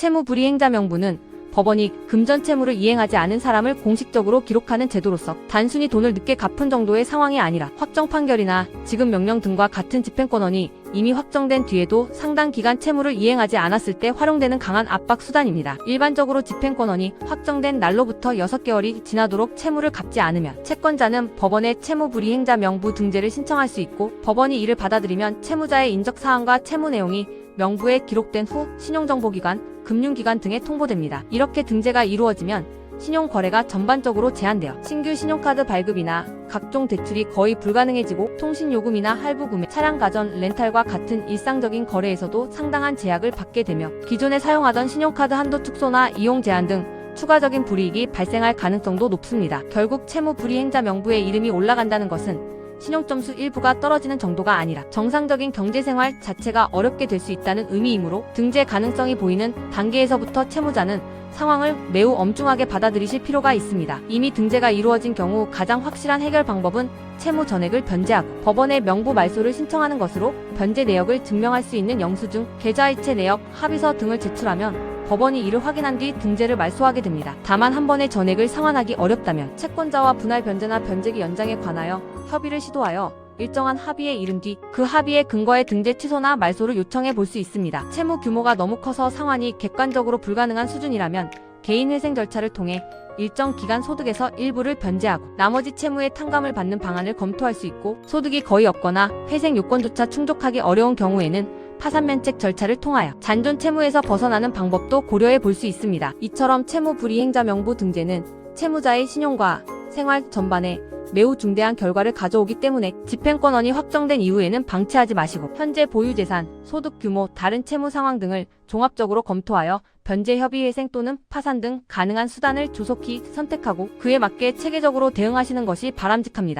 채무 불이행자 명부는 법원이 금전 채무를 이행하지 않은 사람을 공식적으로 기록하는 제도로서 단순히 돈을 늦게 갚은 정도의 상황이 아니라 확정 판결이나 지급 명령 등과 같은 집행권원이 이미 확정된 뒤에도 상당 기간 채무를 이행하지 않았을 때 활용되는 강한 압박 수단입니다. 일반적으로 집행권원이 확정된 날로부터 6개월이 지나도록 채무를 갚지 않으면 채권자는 법원에 채무 불이행자 명부 등재를 신청할 수 있고 법원이 이를 받아들이면 채무자의 인적 사항과 채무 내용이 명부에 기록된 후 신용정보기관, 금융기관 등에 통보됩니다. 이렇게 등재가 이루어지면 신용 거래가 전반적으로 제한되어 신규 신용카드 발급이나 각종 대출이 거의 불가능해지고 통신 요금이나 할부금액, 차량 가전, 렌탈과 같은 일상적인 거래에서도 상당한 제약을 받게 되며 기존에 사용하던 신용카드 한도 축소나 이용 제한 등 추가적인 불이익이 발생할 가능성도 높습니다. 결국 채무 불이행자 명부에 이름이 올라간다는 것은 신용점수 일부가 떨어지는 정도가 아니라 정상적인 경제생활 자체가 어렵게 될 수 있다는 의미이므로 등재 가능성이 보이는 단계에서부터 채무자는 상황을 매우 엄중하게 받아들이실 필요가 있습니다. 이미 등재가 이루어진 경우 가장 확실한 해결 방법은 채무 전액을 변제하고 법원에 명부 말소를 신청하는 것으로 변제 내역을 증명할 수 있는 영수증, 계좌이체 내역, 합의서 등을 제출하면 법원이 이를 확인한 뒤 등재를 말소하게 됩니다. 다만 한 번에 전액을 상환하기 어렵다면 채권자와 분할 변제나 변제기 연장에 관하여 협의를 시도하여 일정한 합의에 이른 뒤 그 합의의 근거에 등재 취소나 말소를 요청해 볼 수 있습니다. 채무 규모가 너무 커서 상환이 객관적으로 불가능한 수준이라면 개인회생 절차를 통해 일정 기간 소득에서 일부를 변제하고 나머지 채무의 탕감을 받는 방안을 검토할 수 있고 소득이 거의 없거나 회생 요건조차 충족하기 어려운 경우에는 파산 면책 절차를 통하여 잔존 채무에서 벗어나는 방법도 고려해 볼 수 있습니다. 이처럼 채무 불이행자 명부 등재는 채무자의 신용과 생활 전반에 매우 중대한 결과를 가져오기 때문에 집행권원이 확정된 이후에는 방치하지 마시고 현재 보유 재산, 소득 규모, 다른 채무 상황 등을 종합적으로 검토하여 변제 협의 회생 또는 파산 등 가능한 수단을 조속히 선택하고 그에 맞게 체계적으로 대응하시는 것이 바람직합니다.